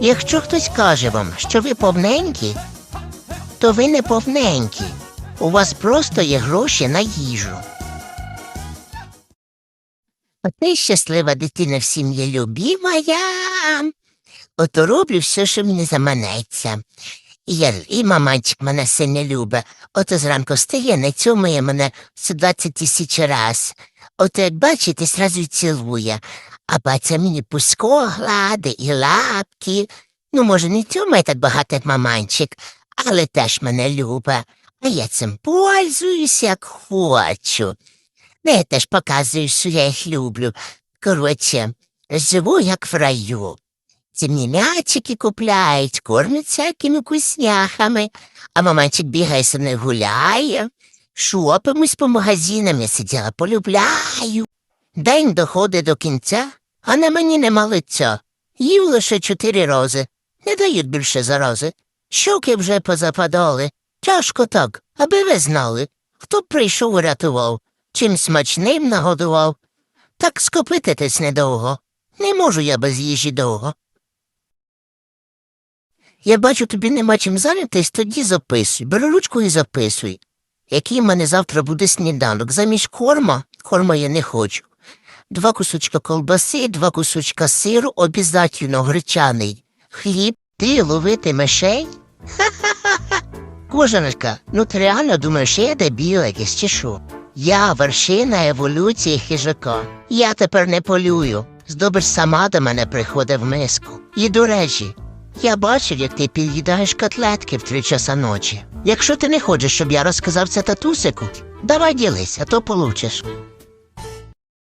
Якщо хтось каже вам, що ви повненькі, то ви не повненькі. У вас просто є гроші на їжу. Ти щаслива дитина в сім'ї любімая. Ото роблю все, що мені заманеться. І, я, і маманчик мене сильно любить. Ото зранку встає, не цьомує мене 120 тисяч раз. Ото, як бачите, зразу й цілує. А баця мені пуско глади і лапки. Ну, може, не цьомає так багато, як маманчик, але теж мене любить. А я цим пользуюсь, як хочу. Ну, я теж показую, що я їх люблю. Коротше, живу як в раю. Ці мені м'ячики купляють, кормять всякими вкусняхами, а маманчик бігає со мною гуляє. Шопимось по магазинам, я сиділа, полюбляю. День доходить до кінця, а на мені нема лиця. Їв лише чотири рази. Не дають більше зарази. Щоки вже позападали. Тяжко так, аби ви знали, хто прийшов урятував, чим смачним нагодував. Так скопититись недовго. Не можу я без їжі довго. Я бачу, тобі нема чим зайнятись, тоді записуй. Бери ручку і записуй. Який в мене завтра буде сніданок? Замість корма, корма я не хочу. Два кусочка колбаси, два кусочка сиру, обязательно гречаний. Хліб, ти ловити мишей? Ха-ха-ха. Кожаночка, ну ти реально думаєш, що я дебіл якийсь чи що? Я вершина еволюції хижака. Я тепер не полюю. Здобич сама до мене приходить в миску. І до речі, я бачив, як ти під'їдаєш котлетки в три часа ночі. Якщо ти не хочеш, щоб я розказав це татусику, давай ділись, а то получиш.